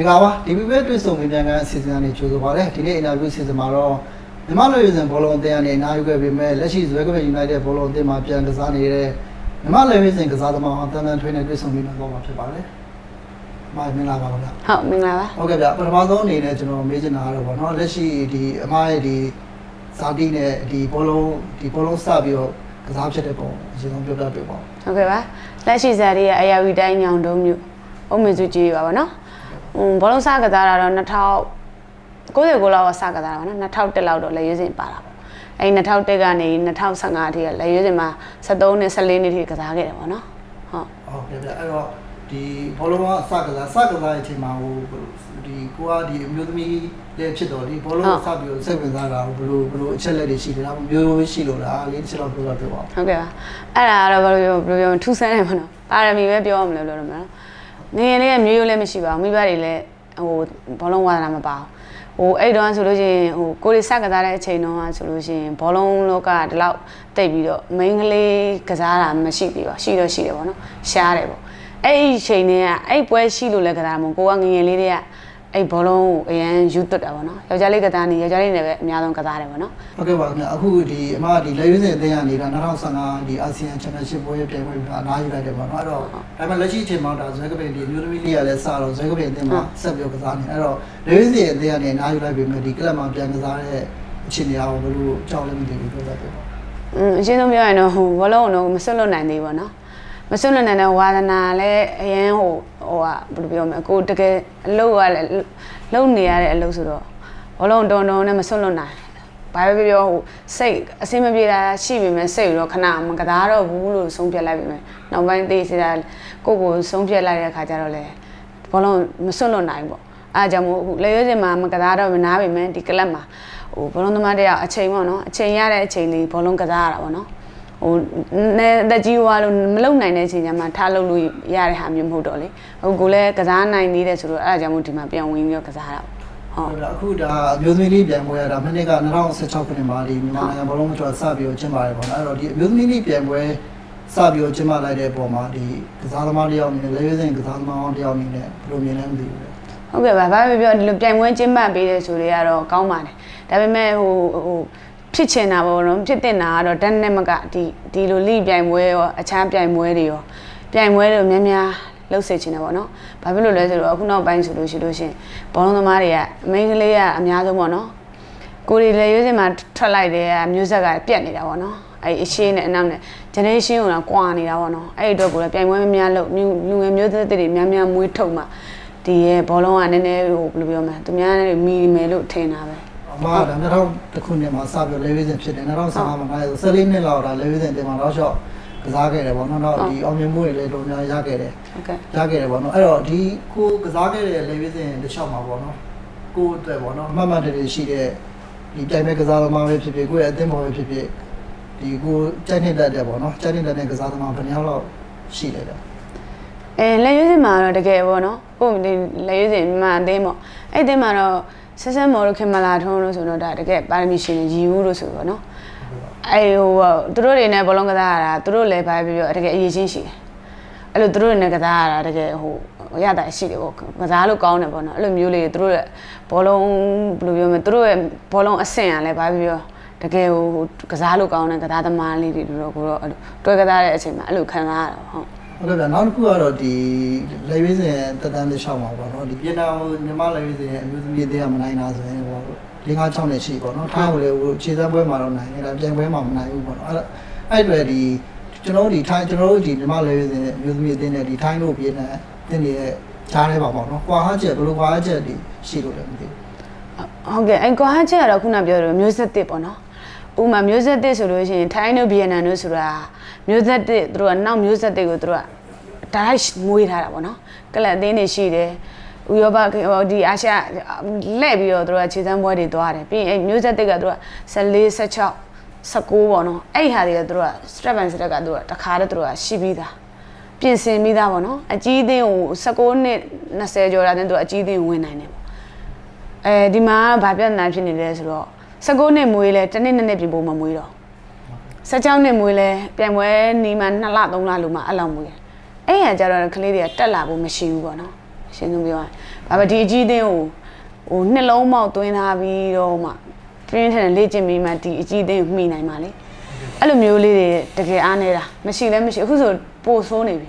င်္ဂလာပါဒီပြည့်တွေ့ဆုံမြင်မြန်ကန်အစီအစဉ်ကနေကြိုဆိုပါရစေဒီနေ့အင်တာဗျူးအစီအစဉ်မှာတော့မြန်မာလူရွေးစင်ဘောလုံးအသင်းအနေနဲ့နာယူခဲ့ပေမဲ့လက်ရှိဇွဲကပိတ် United ဘောလုံးအသင်းမှာပြန်ကစားနေတဲ့မြန်မာလူရွေးစင်ကစားသမားအောင်တန်တန်ထွေးနဲ့တွေ့ဆုံပြီးမှတော့မှာဖြစ်ပါတယ်။မာမင်္ဂလာပါခင်ဗျာဟုတ်မင်္ဂလာပါ။ဟုတ်ကဲ့ဗျာပထမဆုံးအနေနဲ့ကျွန်တော်မေးချင်တာကတော့ဗောနော်လက်ရှိဒီအမားရဲ့ဒီဇာတိနဲ့ဒီဘောလုံးဒီဘောလုံးစပြီးတော့ကစားဖြစ်တဲ့ပုံအရင်ဆုံးပြောပြပေးပါဦးဟုတ်ကဲ့ပါလက်ရှိဇာတိရဲ့အရာဝီတိုင်းညောင်တုံးမြို့အုံးမစုကြီးပါဗောနော် ဟွန်းဘောလုံးစကစားတာတော့2099လောက်ကစကစားတာဗောနော်2001လောက်တော့လက်ရွေးစင်ပါတာဗောအဲဒီ2001ကနေ2015အထိကလက်ရွေးစင်မှာ73နဲ့14နှစ်ထိကစားခဲ့တယ်ဗောနော်ဟုတ်။ဟုတ်ကဲ့ဗျာအဲ့တော့ဒီဘောလုံးကစကစားစကစားတဲ့အချိန်မှာဟိုဒီကိုကဒီအမျိုးသမီးလည်းဖြစ်တော့ဒီဘောလုံးကိုစပြီးတော့စိတ်ဝင်စားတာဘယ်လိုဘယ်လိုအချက်လက်တွေရှိတယ်လားမျိုးရှိလို့လားလေးတစ်ချက်တော့ပြောပြပေးပါဦးဟုတ်ကဲ့ပါအဲ့ဒါကတော့ဘယ်လိုပြောဘယ်လိုပြောထူးဆန်းတယ်ဗောနော်ပါရမီပဲပြောရမလို့လို့တော့မနော် ငယ်ငယ်လေးကမျိုးရိုးလည်းမရှိပါဘူးမိဘတွေလည်းဟိုဘောလုံးဝါသနာမပါဘူးဟိုအဲ့တော့ဆိုလို့ရှိရင်ဟိုကိုရီစကစားတဲ့အချိန်တုန်းကဆိုလို့ရှိရင်ဘောလုံးလောကဒီလောက်တိတ်ပြီးတော့ main ကလေးကစားတာမရှိသေးပါရှိတော့ရှိတယ်ပေါ့နော်ရှားတယ်ပေါ့အဲ့ဒီအချိန်တွေကအဲ့ပွဲရှိလို့လည်းကစားမှာကိုကငငယ်လေးတွေက အဲ့ဘောလုံးကိုအရန်ယူသွတ်တာပေါ့နော်ယောက်ျားလေးကစားနေယောက်ျားလေးနဲ့ပဲအများဆုံးကစားတယ်ပေါ့နော်ဟုတ်ကဲ့ပါခင်ဗျာအခုဒီအမဒီလက်ရွေးစင်အသင်းကနေဒါ2015ဒီအာဆီယံချန်ပီယံရှစ်ပွဲပြိုင်ပွဲမှာအနားယူလိုက်တယ်ပေါ့နော်အဲ့တော့ဒါပေမဲ့လက်ရှိအချိန်မှာဒါဇွဲကပိန်ဒီမျိုးသမီးလေးရလည်းစတော့ဇွဲကပိန်အသင်းမှာဆက်ပြီးကစားနေအဲ့တော့လက်ရွေးစင်အသင်းကနေအနားယူလိုက်ပြီမဲ့ဒီကလပ်မှာပြန်ကစားတဲ့အခြေအနေအောင်ဘယ်လိုကြောက်လဲမသိဘူးပြောပြပေးပါอืมအရှင်းဆုံးပြောရင်တော့ဟိုဘောလုံးကတော့မစွတ်လွတ်နိုင်သေးဘူးပေါ့နော် မစွတ်လွတ်နိုင်တဲ့ဝါသနာလည်းအရင်ဟိုဟိုကဘယ်လိုပြောမလဲကိုတကယ်အလုပ်ကလည်းလုံနေရတဲ့အလုပ်ဆိုတော့ဘောလုံးတုံတုံနဲ့မစွတ်လွတ်နိုင်ဘာပဲပြောပြောဟိုစိတ်အစင်းမပြေတာရှိပေမဲ့စိတ်တော့ခဏမကစားတော့ဘူးလို့ဆုံးဖြတ်လိုက်ပြီမယ်နောက်ပိုင်းသိစီတာကိုကိုဆုံးဖြတ်လိုက်တဲ့အခါကျတော့လေဘောလုံးမစွတ်လွတ်နိုင်ဘူးပေါ့အားကြောင့်မို့အခုလေရွေးစင်မှာမကစားတော့မနာပေမဲ့ဒီကလပ်မှာဟိုဘောလုံးသမားတယောက်အချိန်ပေါ့နော်အချိန်ရတဲ့အချိန်လေးဘောလုံးကစားရတာပေါ့နော် ဟိုနဲ့တက်ကြီးွားလို့မလုံနိုင်တဲ့အချိန်ကျမှထားလို့လို့ရတဲ့ဟာမျိုးမဟုတ်တော့လေဟိုကိုလည်းကစားနိုင်သေးတယ်ဆိုတော့အဲ့ဒါကြောင့်မို့ဒီမှာပြန်ဝင်ပြီးတော့ကစားတာပေါ့ဟုတ်ဟုတ်လားအခုဒါအမျိုးသမီးလေးပြန်ပွဲရတာမနေ့က2016ခုနှစ်မှာဒီမြန်မာနိုင်ငံဘောလုံးမကျော်စပြီးတော့ကျင်းပါတယ်ပေါ့နော်အဲ့တော့ဒီအမျိုးသမီးလေးပြန်ပွဲစပြီးတော့ကျင်းပလိုက်တဲ့ပုံမှာဒီကစားသမားတစ်ယောက်အနေနဲ့လက်ရွေးစင်ကစားသမားတစ်ယောက်အနေနဲ့ဘယ်လိုမြင်လဲမသိဘူးလေဟုတ်ကဲ့ပါဘာပဲပြောဒီလိုပြိုင်ပွဲကျင်းပပေးတယ်ဆိုတွေကတော့ကောင်းပါတယ်ဒါပေမဲ့ဟိုဟို ဖြစ်ချင်တာပေါ့နော်ဖြစ်တင်တာကတော့တန်းနဲ့မကဒီဒီလိုလိပြိုင်ပွဲရောအခြားပြိုင်ပွဲတွေရောပြိုင်ပွဲတွေများများလှုပ်စေချင်တယ်ပေါ့နော်ဘာဖြစ်လို့လဲဆိုတော့အခုနောက်ပိုင်းဆိုလို့ရှိလို့ရှင်ဘောလုံးသမားတွေကအမိန်းကလေးကအများဆုံးပေါ့နော်ကိုရီလေရွေးစင်မှာထွက်လိုက်တဲ့မျိုးဆက်ကပြက်နေတာပေါ့နော်အဲ့အရှိနဲ့အနောက်နဲ့ generation ကိုတော့ကွာနေတာပေါ့နော်အဲ့ဒီအတွက်ကိုလည်းပြိုင်ပွဲများများလို့လူငယ်မျိုးသက်တွေများများမွေးထုတ်မှဒီရဲ့ဘောလုံးကနည်းနည်းဟိုဘယ်လိုပြောမလဲသူများမီမယ်လို့ထင်တာပဲ အမကဒါ2000ခုနှစ်မှာစပြီးလက်ရွေးစင်ဖြစ်တယ်2015မှာလည်း14နှစ်လောက်ဒါလက်ရွေးစင်တင်မှာတော့ရှော့ကစားခဲ့တယ်ပေါ့နော်တော့ဒီအောင်မြင်မှုတွေလည်းတော်များရခဲ့တယ်ဟုတ်ကဲ့ရခဲ့တယ်ပေါ့နော်အဲ့တော့ဒီကိုကစားခဲ့တဲ့လက်ရွေးစင်တစ်လျှောက်မှာပေါ့နော်ကိုအတွက်ပေါ့နော်အမှတ်မှတ်တည်းရှိတဲ့ဒီပြိုင်မဲ့ကစားသမားပဲဖြစ်ဖြစ်ကိုယ့်ရဲ့အသင်းပေါ်ပဲဖြစ်ဖြစ်ဒီကိုကြိုက်နေတတ်တယ်ပေါ့နော်ကြိုက်နေတတ်တဲ့ကစားသမားဘယ်နှယောက်လောက်ရှိလဲတဲ့အဲလက်ရွေးစင်မှာတော့တကယ်ပေါ့နော်ဟုတ်ဒီလက်ရွေးစင်မှအသိပေါ့အဲ့အသိမှာတော့ ဆက်ဆက်မော်တို့ခင်မလာထုံးလို့ဆိုတော့ဒါတကယ်ပါရမီရှင်ရီဦးလို့ဆိုပေါ့နော်အဲဟိုသူတို့တွေနဲ့ဘောလုံးကစားရတာသူတို့လည်းဘာပဲပြောပြောတကယ်အရေးချင်းရှိတယ်အဲ့လိုသူတို့တွေနဲ့ကစားရတာတကယ်ဟိုရတာရှိတယ်ပေါ့ကစားလို့ကောင်းတယ်ပေါ့နော်အဲ့လိုမျိုးလေးသူတို့ရဲ့ဘောလုံးဘယ်လိုပြောမလဲသူတို့ရဲ့ဘောလုံးအဆင့်ကလည်းဘာပဲပြောတကယ်ဟိုကစားလို့ကောင်းတဲ့ကစားသမားလေးတွေတော့ကိုတော့အဲ့လိုတွဲကစားတဲ့အချိန်မှာအဲ့လိုခံစားရတာဟုတ် ဟုတ်ကဲ့ဗျာနောက်တစ်ခုကတော့ဒီလက်ရွေးစင်တက်တန်းတစ်လျှောက်မှာပေါ့နော်ဒီပြည်နာညီမလက်ရွေးစင်အမျိုးသမီးတွေကမနိုင်တာဆိုရင်ဟို၄၅6နှစ်ရှိပေါ့နော်ထားကိုလေဟိုခြေစမ်းပွဲမှာတော့နိုင်တယ်ဒါပြန်ပွဲမှာမနိုင်ဘူးပေါ့နော်အဲ့အဲ့တွေဒီကျွန်တော်တို့ဒီထိုင်းကျွန်တော်တို့ဒီညီမလက်ရွေးစင်အမျိုးသမီးအသင်းနဲ့ဒီထိုင်းတို့ပြည်နာတင်းနေတဲ့ဈားထဲပါပေါ့နော်ကွာဟာချက်ဘယ်လိုကွာဟာချက်ဒီရှိလို့လည်းမသိဘူးဟုတ်ကဲ့အဲ့ကွာဟချက်ကတော့ခုနပြောတယ်မျိုးဆက်တစ်ပေါ့နော်ဥမာမျိုးဆက်တစ်ဆိုလို့ရှိရင်ထိုင်းတို့ဗီယက်နမ်တို့ဆိုတာ မျိုးဆက်တစ်သူတို့ကနောက်မျိုးဆက်တစ်ကိုသူတို့က direct မွေးထားတာပေါ့နော်ကလပ်အသင်းတွေရှိတယ်ဥရောပဟိုဒီအာရှလှည့်ပြီးတော့သူတို့ကခြေစမ်းပွဲတွေသွားတယ်ပြီးရင်အဲ့မျိုးဆက်တစ်ကသူတို့က14 16 19ပေါ့နော်အဲ့ဒီဟာတွေကသူတို့က strap and strap ကသူတို့ကတခါတည်းသူတို့ကရှိပြီးသားပြင်ဆင်ပြီးသားပေါ့နော်အကြီးအသင်းကို19နှစ်20ကျော်တာတဲ့သူကအကြီးအသင်းဝင်နိုင်တယ်ပေါ့အဲဒီမှာဗာပြဿနာဖြစ်နေလဲဆိုတော့19နှစ်မွေးလဲတစ်နှစ်နှစ်နှစ်ပြဖို့မမွေးတော့ 16နှစ်မွေးလဲပြန်ပွဲနီးမှ2လ3လလို့မှအဲ့လောက်မွေးတယ်အဲ့ရကြတော့ကလေးတွေကတက်လာဖို့မရှိဘူးပေါ့နော်အရှင်းဆုံးပြောရရင်ဘာဒါပေမဲ့ဒီအကြီးအသေးကိုဟိုနှစ်လုံးမောက်သွင်းထားပြီးတော့မှပြင်းထန်တဲ့လေ့ကျင့်ပြီးမှဒီအကြီးအသေးကိုမှီနိုင်ပါလေအဲ့လိုမျိုးလေးတွေတကယ်အားနေတာမရှိလည်းမရှိအခုဆိုပိုဆိုးနေပြီ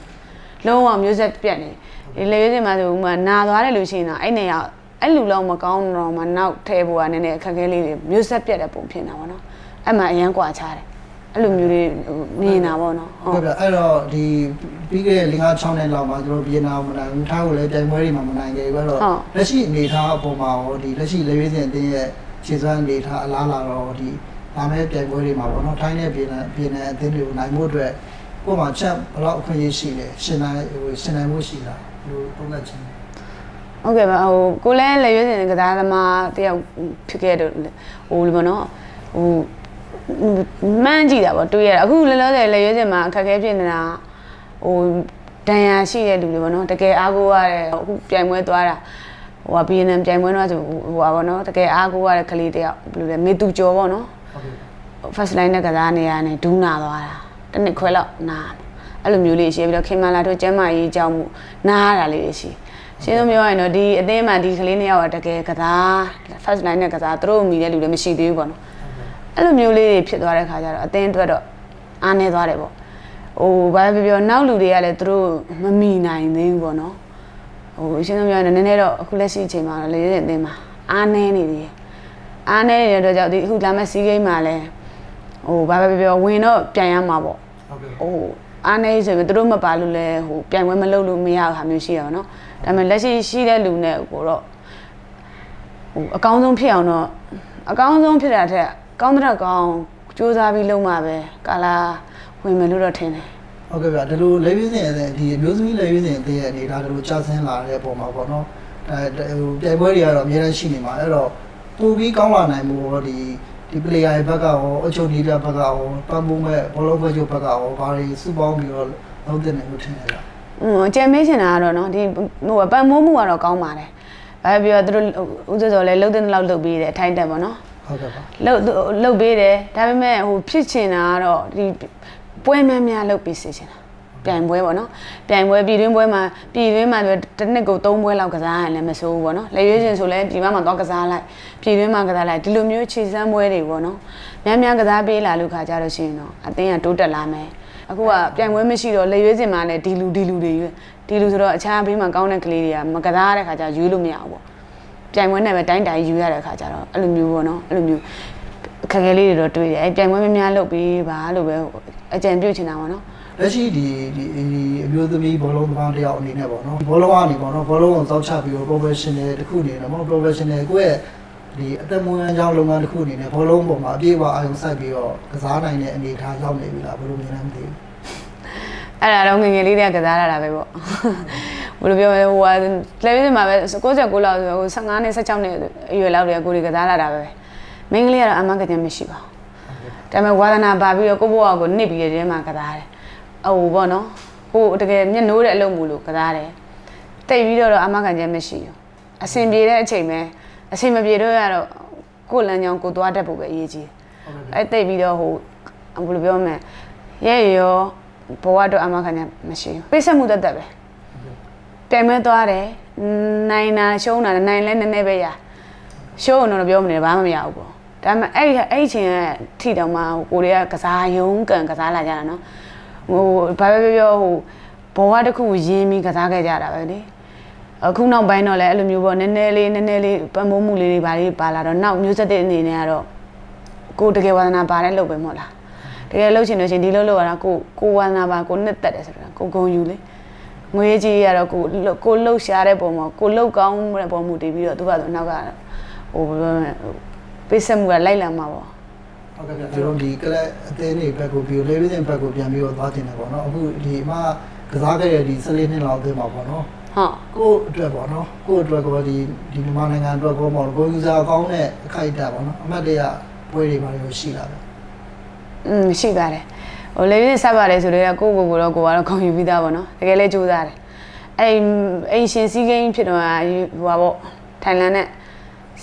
လုံးဝမျိုးဆက်ပြတ်နေဒီလေရွေးစင်မှာဆိုဥမာနာသွားတယ်လို့ရှိရင်တော့အဲ့နေရအဲ့လူလောက်မကောင်းတော့မှနောက်ထဲဖို့ကနည်းနည်းအခက်အခဲလေးတွေမျိုးဆက်ပြတ်တဲ့ပုံဖြစ်နေတာပေါ့နော်အဲ့မှာအရန်ကွာချတယ် အဲ့လိုမျိုးတွေဟိုမြင်တာပေါ့နော်ဟုတ်ကဲ့အဲ့တော့ဒီပြီးခဲ့တဲ့5 6နှစ်လောက်မှာကျွန်တော်ပြည်နာမနိုင်ဘူးထားကိုလည်းပြိုင်ပွဲတွေမှာမနိုင်ခဲ့ဘူးအဲ့တော့လက်ရှိအနေထားအပေါ်မှာရောဒီလက်ရှိလေရွေးစင်အတင်းရဲ့ခြေစွမ်းအနေထားအလားလာတော့ဒီဒါမဲ့ပြိုင်ပွဲတွေမှာပေါ့နော်ထိုင်းနဲ့ပြည်နာပြည်နာအတင်းတွေကိုနိုင်ဖို့အတွက်ကိုယ်မှာချက်ဘယ်လောက်အခွင့်အရေးရှိလဲရှင်နိုင်ဟိုရှင်နိုင်မှုရှိလားလို့သုံးသပ်ချင်တယ်ဟုတ်ကဲ့ပါဟိုကိုလည်းလက်ရွေးစင်ကစားသမားတယောက်ဖြစ်ခဲ့တော့ဟိုလိုပေါ့နော်ဟို မှန်းကြည့်တာပေါ့တွေးရတာအခုလောလောဆယ်လက်ရွေးစင်မှာအခက်အခဲဖြစ်နေတာဟိုဒဏ်ရာရှိတဲ့လူတွေပေါ့နော်တကယ်အားကိုးရတယ်အခုပြိုင်ပွဲသွားတာဟိုက BNN ပြိုင်ပွဲတော့ဆိုဟိုပါပေါ့နော်တကယ်အားကိုးရတဲ့ကလေးတယောက်ဘယ်လိုလဲမေတူကျော်ပေါ့နော်ဟုတ်ကဲ့ first line နဲ့ကစားနေရနေဒူးနာသွားတာတစ်နှစ်ခွဲလောက်နာအဲ့လိုမျိုးလေးရှိပြီးတော့ခင်မလာတို့ကျမ်းမာရေးကြောင်းမှုနားရတာလေးတွေရှိရှင်းဆုံးပြောရရင်တော့ဒီအသင်းမှာဒီကလေးနှစ်ယောက်ကတကယ်ကစား first line နဲ့ကစားသူတို့မိတဲ့လူတွေမရှိသေးဘူးပေါ့နော် အဲ့လိုမျိုးလေးတွေဖြစ်သွားတဲ့ခါကျတော့အသင်းအတွက်တော့အားနေသွားတယ်ပေါ့ဟိုဘာပဲပြောပြောနောက်လူတွေကလည်းသူတို့မမီနိုင်သေးဘူးပေါ့နော်ဟိုရှင်းဆုံးပြောရင်တော့နည်းနည်းတော့အခုလက်ရှိအချိန်မှာတော့လေတဲ့အသင်းမှာအားနေနေသေးတယ်အားနေနေတဲ့အတွက်ကြောင့်ဒီအခုလာမဲ့စီးကိန်းမှာလည်းဟိုဘာပဲပြောပြောဝင်တော့ပြန်ရမှာပေါ့ဟုတ်ကဲ့ဟိုအားနေဆိုရင်သူတို့မပါလို့လဲဟိုပြန်ပွဲမလုပ်လို့မရတာမျိုးရှိရပါတော့ဒါပေမဲ့လက်ရှိရှိတဲ့လူနဲ့ကိုတော့ဟိုအကောင်းဆုံးဖြစ်အောင်တော့အကောင်းဆုံးဖြစ်တာထက် ကောင်းတဲ့ကောင်းစူးစမ်းပြီးလုပ်မှာပဲကာလာဝင်မယ်လို့တော့ထင်တယ် ဟုတ်ကဲ့ဗျဒီလိုလေရွေးစင်အတဲ့ဒီအမျိုးသမီးလေရွေးစင်အတဲ့အနေထားဒီလိုကြာဆင်းလာတဲ့အပေါ်မှာပေါ့နော်အဲဟိုပြိုင်ပွဲတွေကတော့အများကြီးရှိနေမှာအဲ့တော့ပူပြီးကောင်းလာနိုင်မှုရောဒီဒီ player ရဲ့ဘက်ကရောအချုပ်နီးတဲ့ဘက်ကရောပန်းပုံးမဲ့ဘောလုံးပွဲချုပ်ဘက်ကရောဘာတွေစုပေါင်းပြီးတော့လုံးတင်တယ်လို့ထင်တယ်ဗျ อืมအကြံမေးချင်တာကတော့เนาะဒီဟိုပန်မိုးမှုကတော့ကောင်းပါတယ်ဘာပဲပြောသူတို့ဥစ္စာဆိုလဲလှုပ်တဲ့လောက်လှုပ်ပြီးတယ်အထိုင်းတက်ပေါ့နော် ဟုတ်ကဲ့ပါလှုပ်လှုပ်ပေးတယ်ဒါပေမဲ့ဟိုဖြစ်ချင်တာကတော့ဒီပွဲများများလှုပ်ပြီးစေချင်တာပြိုင်ပွဲပေါ့နော်ပြိုင်ပွဲပြည်တွင်းပွဲမှာပြည်တွင်းမှာဆိုတစ်နှစ်ကို3ပွဲလောက်ကစားရင်လည်းမဆိုးဘူးပေါ့နော်လက်ရွေးရှင်ဆိုလည်းပြည်မမှာသွားကစားလိုက်ပြည်တွင်းမှာကစားလိုက်ဒီလိုမျိုးခြေစမ်းပွဲတွေပေါ့နော်များများကစားပေးလာလို့ခါကြလို့ရှိရင်တော့အသင်းကတိုးတက်လာမယ်အခုကပြိုင်ပွဲမရှိတော့လက်ရွေးစင်မှာလည်းဒီလူဒီလူတွေရွေးဒီလူဆိုတော့အခြားဘေးမှာကောင်းတဲ့ကလေးတွေကမကစားတဲ့ခါကျရွေးလို့မရဘူးပေါ့ ပြိုင်ပွဲနဲ့ပဲတိုင်းတိုင်းယူရတဲ့ခါကျတော့အဲ့လိုမျိုးပေါ့နော်အဲ့လိုမျိုးခက်ခဲလေးတွေတော့တွေ့တယ်အဲပြိုင်ပွဲများများလုပ်ပြီးပါလို့ပဲအကြံပြုချင်တာပါနော်လက်ရှိဒီဒီဒီအမျိုးသမီးဘောလုံးသမားတယောက်အနေနဲ့ပေါ့နော်ဘောလုံးကနေပေါ့နော်ဘောလုံးကိုစောက်ချပြီးတော့ professional တစ်ခုအနေနဲ့ပေါ့ professional ကိုယ့်ရဲ့ဒီအသက်မွေးအကြောင်းလုပ်ငန်းတစ်ခုအနေနဲ့ဘောလုံးပေါ်မှာအပြည့်အဝအာရုံစိုက်ပြီးတော့ကစားနိုင်တဲ့အနေအထားရောက်နေပြီလားဘယ်လိုမြင်လဲမသိဘူးအဲ့ဒါတော့ငယ်ငယ်လေးတည်းကကစားရတာပဲပေါ့ ဘယ်လိုပြောမလဲဟိုကလည်းပြီးမှာပဲ69လောက်ဆိုဟို15နဲ့16နဲ့အရွယ်လောက်တည်းကကိုယ်တွေကစားရတာပဲမင်းကလေးကတော့အမကကြမ်းမရှိပါဘူးဒါပေမဲ့ဝါသနာပါပြီးတော့ကိုယ့်ဘဝကိုနစ်ပြီးတဲ့တဲမှာကစားတယ်အဟိုပေါ့နော်ကိုတကယ်မျက်နှိုးတဲ့အလုပ်မူလို့ကစားတယ်တိတ်ပြီးတော့အမကကြမ်းမရှိဘူးအဆင်ပြေတဲ့အချိန်ပဲအဆင်မပြေတော့ရတော့ကိုယ်လမ်းကြောင်းကိုသွားတတ်ဖို့ပဲအရေးကြီးတယ်အဲ့တိတ်ပြီးတော့ဟိုဘယ်လိုပြောမလဲရဲရောဘဝတော့အမခံရမရှိဘူးပိတ်ဆက်မှုတက်တက်ပဲ ပြိုင်မဲသွားတယ်နိုင်တာရှုံးတာနိုင်လဲနည်းနည်းပဲရရှုံးတော့ပြောမနေဘာမှမရဘူးပေါ့ဒါပေမဲ့အဲ့အဲ့ချင်းကထိတောင်မှကိုတွေကကစားယုံကန်ကစားလာကြတာနော်ဟိုဘာပဲပြောပြောဟိုဘဝတစ်ခုကိုရင်းပြီးကစားခဲ့ကြတာပဲလေအခုနောက်ပိုင်းတော့လည်းအဲ့လိုမျိုးပေါ့နည်းနည်းလေးနည်းနည်းလေးပံ့ပိုးမှုလေးတွေဘာလေးပါလာတော့နောက်မျိုးဆက်တဲ့အနေနဲ့ကတော့ကိုတကယ်ဝါသနာပါတဲ့လုပ်ပဲမဟုတ်လားတကယ်လုပ်ချင်လို့ရှရင်ဒီလုပ်လို့ရတာကိုကိုဝါသနာပါကိုနှစ်သက်တယ်ဆိုတာကိုဂုံယူလေ ငွေကြီးရတော့ကိုကိုလှုပ်ရှားတဲ့ပုံမှာကိုလှုပ်ကောင်းတဲ့ပုံမူတည်ပြီးတော့သူကဆိုနောက်ကဟိုဘယ်လိုလဲပေးဆက်မှုကလိုက်လာမှာပေါ့ဟုတ်ကဲ့ဗျကျွန်တော်ဒီကလပ်အသေးတွေဘက်ကိုပြီးလေဗီဇင်ဘက်ကိုပြန်ပြီးတော့သွားတင်တယ်ပေါ့နော်အခုဒီအမကစားခဲ့တဲ့ဒီ14နှစ်လောက်အတွင်းမှာပေါ့နော်ဟုတ်ကိုယ့်အတွက်ပေါ့နော်ကိုယ့်အတွက်ကောဒီဒီမြန်မာနိုင်ငံအတွက်ကောပေါ့ကိုယ်ယူဆကောင်းတဲ့အခိုက်အတန့်ပေါ့နော်အမှတ်တရပွဲတွေပါလို့ရှိလာတယ်อืมရှိပါတယ် ဟိုလေပြင်းဆက်ပါတယ်ဆိုတော့ကိုကိုကိုတော့ကိုကတော့ခုံယူပြီးသားပေါ့နော်တကယ်လဲကြိုးစားတယ်အဲ့အိမ်ရှင်စီးကိန်းဖြစ်တော့ဟိုပါပေါ့ထိုင်လန်နဲ့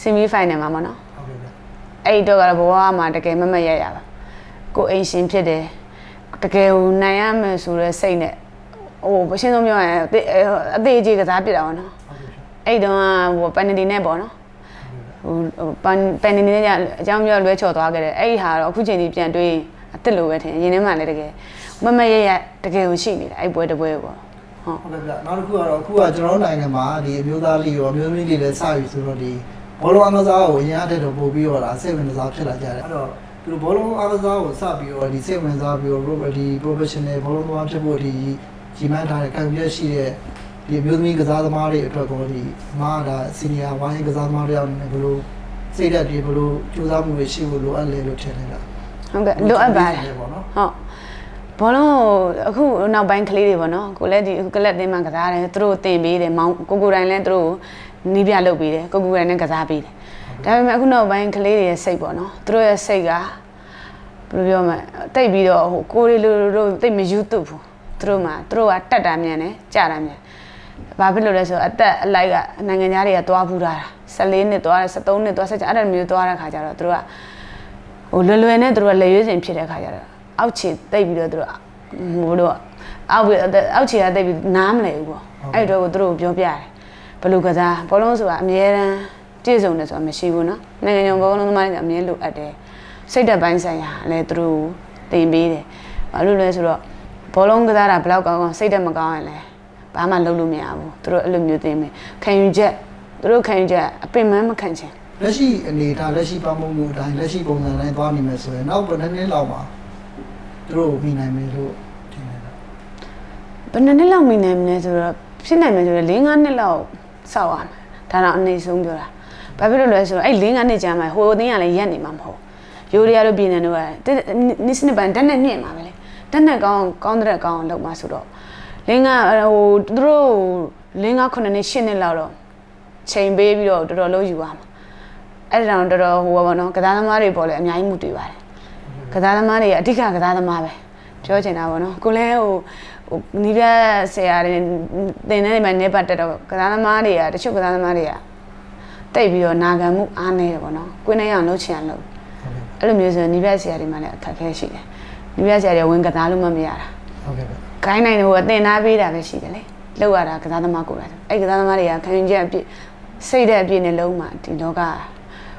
ဆီမီဖိုင်နယ်မှာပေါ့နော်ဟုတ်ကဲ့ဗျအဲ့ဒီတော့ကတော့ဘဝမှာတကယ်မမတ်ရရပါကိုအိမ်ရှင်ဖြစ်တယ်တကယ်ဟိုနိုင်ရမယ်ဆိုတဲ့စိတ်နဲ့ဟိုဘရှင်းဆုံးပြောရရင်အသေးအသေးကြီးကစားပြစ်တာပေါ့နော်ဟုတ်ကဲ့ဗျအဲ့တုန်းကဟိုပန်နတီနဲ့ပေါ့နော်ဟိုဟိုပန်ပန်နတီနဲ့ကြအကြောင်းပြောလွဲချော်သွားခဲ့တယ်အဲ့ဒီဟာတော့အခုချိန်ကြီးပြန်တွေးရင် အစ်စ်လိုပဲထင်ရင်ထဲမှာလည်းတကယ်မမရရတကယ်ကိုရှိနေတာအဲ့ပွဲတစ်ပွဲပေါ့ဟုတ်ဟုတ်ကဲ့ဗျနောက်တစ်ခုကတော့အခုကကျွန်တော်တို့နိုင်ငံမှာဒီအမျိုးသားလေးရောအမျိုးသမီးလေးလည်းစပြီဆိုတော့ဒီဘောလုံးအားကစားကိုအရင်အတက်တော့ပို့ပြီးတော့ဒါစိတ်ဝင်စားဖြစ်လာကြတယ်အဲ့တော့ဒီဘောလုံးအားကစားကိုစပြီးတော့ဒီစိတ်ဝင်စားပြီးတော့ဒီ professional ဘောလုံးသမားဖြစ်ဖို့ဒီကြီးမှန်းထားတဲ့ကံပြည့်ရှိတဲ့ဒီအမျိုးသမီးကစားသမားတွေအတွက်ကိုဒီမားဒါ senior ဝိုင်းကစားသမားတွေအောင်နေဘလို့စိတ်ဓာတ်တွေဘလို့ကြိုးစားမှုတွေရှိဖို့လိုအပ်လေလို့ထင်တယ်လား ဟုတ်ကဲ့လိုအပ်ပါတယ်ပေါ့နော်ဟုတ်ဘောလုံးကိုအခုနောက်ပိုင်းကလေးတွေပေါ့နော်ကိုလည်းဒီအခုကလပ်တင်းမှာကစားတယ်သူတို့တင်ပေးတယ်မောင်ကိုကိုတိုင်းလည်းသူတို့နီးပြလုပ်ပေးတယ်ကိုကိုတိုင်းလည်းကစားပေးတယ်ဒါပေမဲ့အခုနောက်ပိုင်းကလေးတွေရဲ့စိတ်ပေါ့နော်သူတို့ရဲ့စိတ်ကဘယ်လိုပြောမလဲတိတ်ပြီးတော့ဟိုကိုရီလိုလိုတို့တိတ်မယူတုဘူးသူတို့မှာသူတို့ကတက်တာမြန်တယ်ကြတာမြန်ဘာဖြစ်လို့လဲဆိုတော့အသက်အလိုက်ကနိုင်ငံသားတွေကသွားဖူးတာ14နှစ်သွားတယ်73နှစ်သွားဆက်ကြအဲ့ဒါမျိုးသွားတဲ့ခါကျတော့သူတို့က ဟိုလွယ်လွယ်နဲ့သူတို့ကလက်ရွေးစင်ဖြစ်တဲ့ခါကျတော့အောက်ခြေတိတ်ပြီးတော့သူတို့ဟိုတို့အောက်ပြီးအောက်ခြေကတိတ်ပြီးနားမလဲဘူးပေါ့အဲ့တော့ကိုသူတို့ပြောပြတယ်ဘယ်လိုကစားဘောလုံးဆိုတာအမြဲတမ်းပြည့်စုံတယ်ဆိုတာမရှိဘူးเนาะနိုင်ငံခြားဘောလုံးသမားတွေကအမြဲလိုအပ်တယ်စိတ်သက်ပိုင်းဆိုင်ရာလည်းသူတို့တင်ပေးတယ်ဘာလို့လဲဆိုတော့ဘောလုံးကစားတာဘယ်လောက်ကောင်းကောင်းစိတ်သက်မကောင်းရင်လည်းဘာမှလုပ်လို့မရဘူးသူတို့အဲ့လိုမျိုးတင်မယ်ခံယူချက်သူတို့ခံယူချက်အပင်မမခံချင် လက်ရှိအနေထားလက်ရှိပန်းမမှုအတိုင်းလက်ရှိပုံစံတိုင်းသွားနေမယ်ဆိုရင်နောက်ဘယ်နှစ်နှစ်လောက်မှာသူတို့ကိုပြီးနိုင်မယ်လို့ထင်တယ်လားဘယ်နှစ်နှစ်လောက်မိနိုင်မလဲဆိုတော့ဖြစ်နိုင်မယ်ဆိုတော့၄၅နှစ်လောက်စောက်ရမယ်ဒါတော့အနေဆုံးပြောတာဘာဖြစ်လို့လဲဆိုတော့အဲ့၄၅နှစ်ကြာမှဟိုအသင်းကလည်းရက်နေမှာမဟုတ်ယူရီးယားတို့ပြည်နယ်တို့ကနိစနစ်ပန်တက်နဲ့မြင့်မှာပဲလေတက်နဲ့ကောင်းကောင်းတဲ့ကောင်းလောက်မှာဆိုတော့၄၅ဟိုသူတို့၄၅9နှစ်10နှစ်လောက်တော့ချိန်ပေးပြီးတော့တော်တော်လုံးယူရမှာ အဲ့ဒါတော့တော်တော်ဟိုပါဘောနော်ကစားသမားတွေပေါ်လည်းအများကြီးမှုတွေ့ပါတယ်ကစားသမားတွေကအဓိကကစားသမားပဲပြောချင်တာပေါ့နော်ကိုလည်းဟိုဟိုနီးပြဆရာတွေတင်တဲ့နေမှာနေပတ်တက်တော့ကစားသမားတွေကတချို့ကစားသမားတွေကတိတ်ပြီးတော့နာခံမှုအားနေတယ်ပေါ့နော်ကိုယ်နဲ့ရအောင်လုပ်ချင်အောင်လုပ်အဲ့လိုမျိုးဆိုရင်နီးပြဆရာတွေမှလည်းအခက်အခဲရှိတယ်နီးပြဆရာတွေဝင်ကစားလို့မမရတာဟုတ်ကဲ့ဗျခိုင်းနိုင်တယ်ဟိုအတင်သားပေးတာပဲရှိတယ်လေလောက်ရတာကစားသမားကိုယ်တိုင်အဲ့ကစားသမားတွေကခံယူချက်အပြည့်စိတ်တဲ့အပြည့်နဲ့လုံးမှာဒီလောက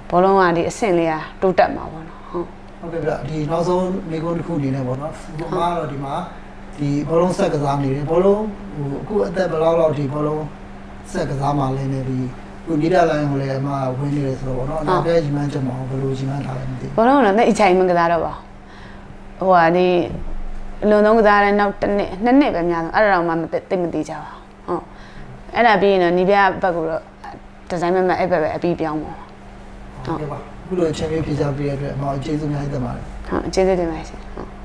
ဘောလုံးကဒီအဆင့်လေးကတိုးတက်မှာပေါ့နော်ဟုတ်ဟုတ်ကဲ့ဗျဒီနောက်ဆုံးမိကုန်းတစ်ခုအနေနဲ့ပေါ့နော်ဒီမှာတော့ဒီမှာဒီဘောလုံးဆက်ကစားနေတယ်ဘောလုံးဟိုအခုအသက်ဘယ်လောက်လောက်ဒီဘောလုံးဆက်ကစားမှလဲနေဒီခုနီးတာလိုင်းကိုလည်းအမဝင်နေတယ်ဆိုတော့ပေါ့နော်အနာဂတ်ကြီးမှန်းချက်မအောင်ဘယ်လိုကြီးမှန်းထားလဲမသိဘူးဘောလုံးကတော့လက်အချိုင်မကစားတော့ပါဘူးဟိုဟာဒီအလွန်ဆုံးကစားတဲ့နောက်တစ်နှစ်နှစ်နှစ်ပဲများဆုံးအဲ့ဒါတော့မှမသိသိမသိကြပါဘူးဟုတ်အဲ့ဒါပြီးရင်တော့နီးပြဘက်ကတော့ဒီဇိုင်းမမအဲ့ဘက်ပဲအပြီးပြောင်းပါ ဟုတ်ကဲ့ပါအခုလိုအချိန်လေးဖြေချပေးရတဲ့အတွက်အမကျေးဇူးအများကြီးတင်ပါတယ်ဟုတ်ကျေးဇူးတင်ပါတယ်ရှင်ဟုတ်